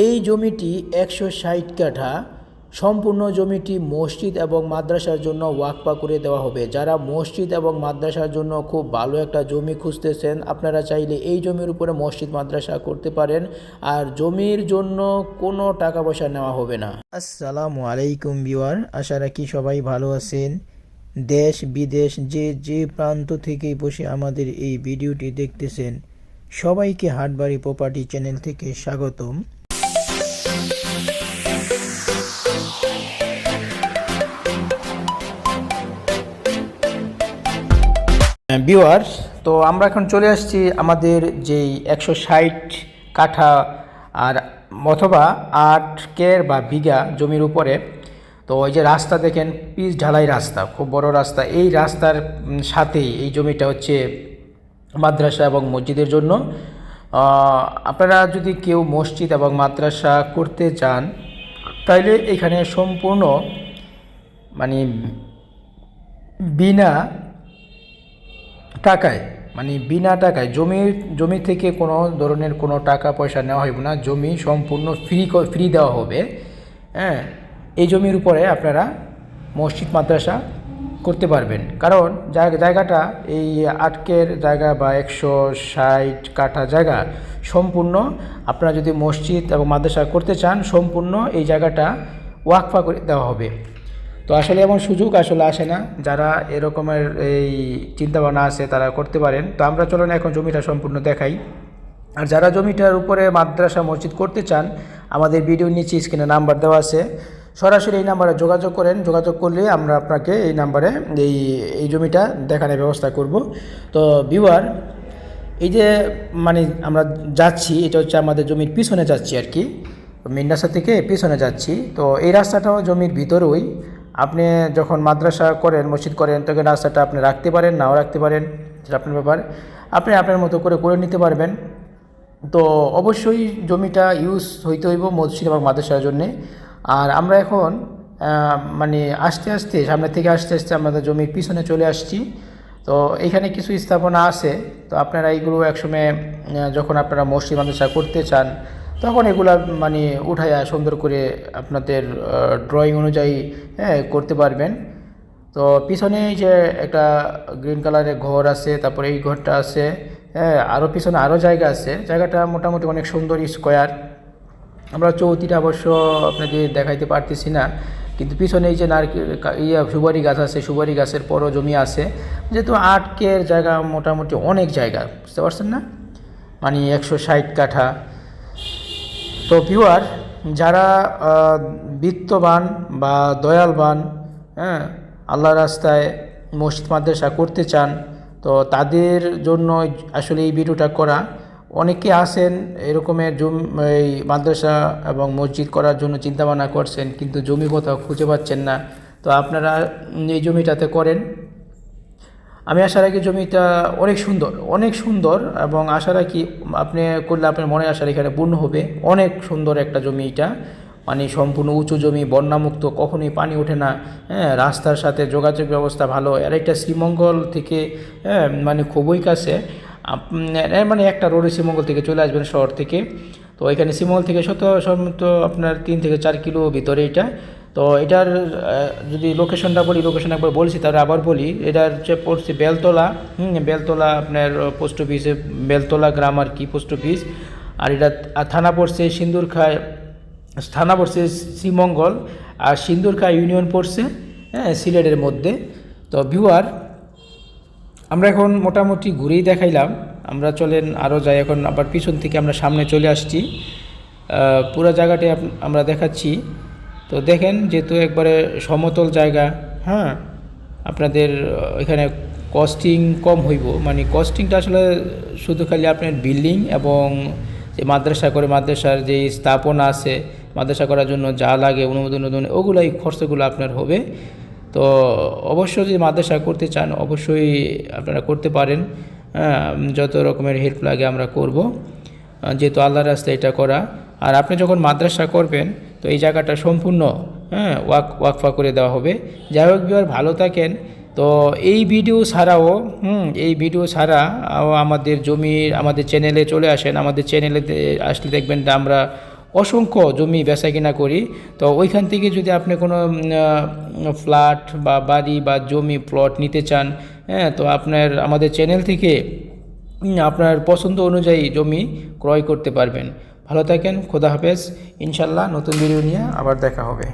এই জমিটি একশো ষাট কাঠা। সম্পূর্ণ জমিটি মসজিদ এবং মাদ্রাসার জন্য ওয়াকফা করে দেওয়া হবে। যারা মসজিদ এবং মাদ্রাসার জন্য খুব ভালো একটা জমি খুঁজতেছেন, আপনারা চাইলে এই জমির উপরে মসজিদ, মাদ্রাসা করতে পারেন। আর জমির জন্য কোনো টাকা পয়সা নেওয়া হবে না। আসসালামু আলাইকুম বিওয়ার আশা রাখি সবাই ভালো আছেন। দেশ বিদেশ যে যে প্রান্ত থেকেই বসে আমাদের এই ভিডিওটি দেখতেছেন, সবাইকে হাটবাড়ি প্রপার্টি চ্যানেল থেকে স্বাগতম। বিওয়ার তো আমরা এখন চলে আসছি আমাদের যেই একশো ষাট কাঠা আর অথবা আট কের বা বিঘা জমির উপরে। তো ওই যে রাস্তা দেখেন, পিচ ঢালাই রাস্তা, খুব বড় রাস্তা। এই রাস্তার সাথেই এই জমিটা হচ্ছে মাদ্রাসা এবং মসজিদের জন্য। আপনারা যদি কেউ মসজিদ এবং মাদ্রাসা করতে চান তাইলে এখানে সম্পূর্ণ মানে বিনা টাকায় মানে বিনা টাকায় জমির জমি থেকে কোনো ধরনের কোনো টাকা পয়সা নেওয়া হবে না, জমি সম্পূর্ণ ফ্রি ফ্রি দেওয়া হবে। হ্যাঁ এই জমির উপরে আপনারা মসজিদ, মাদ্রাসা করতে পারবেন। কারণ জায়গা, জায়গাটা এই আটকের জায়গা বা একশো ষাট কাঠা জায়গা সম্পূর্ণ আপনারা যদি মসজিদ এবং মাদ্রাসা করতে চান, সম্পূর্ণ এই জায়গাটা ওয়াকফা করে দেওয়া হবে। তো আসলে এমন সুযোগ আসলে আসে না। যারা এরকমের এই চিন্তাভাবনা আছে তারা করতে পারেন। তো আমরা চলুন এখন জমিটা সম্পূর্ণ দেখাই। আর যারা জমিটার উপরে মাদ্রাসা, মসজিদ করতে চান, আমাদের ভিডিও নিচে স্ক্রিনে নাম্বার দেওয়া আছে। সরাসরি এই নাম্বারে যোগাযোগ করেন, যোগাযোগ করলে আমরা আপনাকে এই নাম্বারে এই এই জমিটা দেখানোর ব্যবস্থা করব। তো ভিউয়ার এই যে মানে আমরা যাচ্ছি, এটা হচ্ছে আমাদের জমির পিছনে যাচ্ছি আর কি। মেন রাস্তা থেকে পিছনে যাচ্ছি। তো এই রাস্তাটাও জমির ভিতরেই। আপনি যখন মাদ্রাসা করেন, মসজিদ করেন, তখন রাস্তাটা আপনি রাখতে পারেন, নাও রাখতে পারেন, সেটা আপনার ব্যাপার। আপনি আপনার মতো করে করে নিতে পারবেন। তো অবশ্যই জমিটা ইউজ হইতে হইব মসজিদ এবং মাদ্রাসার জন্যে। আর আমরা এখন মানে আস্তে আস্তে, সামনে থেকে আস্তে আস্তে আমাদের জমির পিছনে চলে আসছি। তো এখানে কিছু স্থাপনা আছে। তো আপনারা এইগুলো একসময় যখন আপনারা মসজিদ মাদ্রাসা করতে চান, তখন এগুলা মানে উঠাইয়া সুন্দর করে আপনাদের ড্রয়িং অনুযায়ী হ্যাঁ করতে পারবেন। তো পিছনে যে একটা গ্রিন কালারের ঘর আছে, তারপরে এই ঘরটা আছে হ্যাঁ আরও পিছনে আরও জায়গা আছে। জায়গাটা মোটামুটি অনেক সুন্দর স্কোয়ার আমরা চৌতিটা অবশ্য আপনাকে দেখাইতে পারতেছি না, কিন্তু পিছনে এই যে নারকেল, ইয়া সুপারি গাছ আছে, সুপারি গাছের পরও জমি আছে। যেহেতু আটকের জায়গা মোটামুটি অনেক জায়গা, বুঝতে পারছেন না? মানে একশো ষাট কাঠা। তো ভিউয়ার যারা বিত্তবান বা দয়ালবান হ্যাঁ আল্লাহ রাস্তায় মসজিদ মাদ্রাসা করতে চান, তো তাদের জন্য আসলে এই ভিডিওটা করা। অনেকে আছেন এরকমের জম এই মাদ্রাসা এবং মসজিদ করার জন্য চিন্তাভাবনা করছেন, কিন্তু জমি কোথাও খুঁজে পাচ্ছেন না। তো আপনারা এই জমিটাতে করেন। আমি আশা রাখি জমিটা অনেক সুন্দর অনেক সুন্দর এবং আশা রাখি আপনি করলে আপনার মনে আশা এখানে পূর্ণ হবে। অনেক সুন্দর একটা জমি এটা। মানে সম্পূর্ণ উঁচু জমি, বন্যামুক্ত, কখনোই পানি ওঠে না। হ্যাঁ রাস্তার সাথে যোগাযোগ ব্যবস্থা ভালো। আর একটা শ্রীমঙ্গল থেকে হ্যাঁ মানে খুবই কাছে। মানে একটা রোডে শ্রীমঙ্গল থেকে চলে আসবেন শহর থেকে। তো এখানে শ্রীমঙ্গল থেকে শত সম্ভবত আপনার তিন থেকে চার কিলো ভিতরে এটা। তো এটার যদি লোকেশনটা বলি লোকেশন একবার বলছি, তাহলে আবার বলি। এটার হচ্ছে পড়ছে বেলতলা, হুম, বেলতলা আপনার পোস্ট অফিসে বেলতলা গ্রাম আর কি পোস্ট অফিস আর এটা থানা পড়ছে সিন্দুরখায় থানা পড়ছে শ্রীমঙ্গল। আর সিন্দুরখা ইউনিয়ন পড়ছে হ্যাঁ সিলেটের মধ্যে। তো ভিউয়ার আমরা এখন মোটামুটি ঘুরেই দেখাইলাম। আমরা চলেন আরও যাই। এখন আবার পিছন থেকে আমরা সামনে চলে আসছি। পুরো জায়গাটি আমরা দেখাচ্ছি। তো দেখেন যেহেতু একবারে সমতল জায়গা হ্যাঁ আপনাদের এখানে কস্টিং কম হইব। মানে কস্টিংটা আসলে শুধু খালি আপনার বিল্ডিং এবং যে মাদ্রাসা করে মাদ্রাসার যে স্থাপনা আছে, মাদ্রাসা করার জন্য যা লাগে অনুমোদন ওগুলাই খরচগুলো আপনার হবে। তো অবশ্যই যদি মাদ্রাসা করতে চান, অবশ্যই আপনারা করতে পারেন। যত রকমের হেল্প লাগে আমরা করব। যেহেতু আল্লাহর রাস্তায় এটা করা। আর আপনি যখন মাদ্রাসা করবেন, তো এই জায়গাটা সম্পূর্ণ হ্যাঁ ওয়াক, ওয়াকফা করে দেওয়া হবে। যাই হোক বিহার ভালো থাকেন। তো এই ভিডিও ছাড়াও, হুম, এই ভিডিও ছাড়া আমাদের জমির, আমাদের চ্যানেলে চলে আসেন। আমাদের চ্যানেলে আসলে দেখবেন আমরা অসংখ্য জমি বেচা কিনা করি। তো ওইখান থেকে যদি আপনি কোনো ফ্ল্যাট বা বাড়ি বা জমি প্লট নিতে চান হ্যাঁ তো আপনার, আমাদের চ্যানেল থেকে আপনার পছন্দ অনুযায়ী জমি ক্রয় করতে পারবেন। ভালো থাকেন, খোদা হাফেজ। ইনশাল্লাহ নতুন ভিডিও নিয়ে আবার দেখা হবে।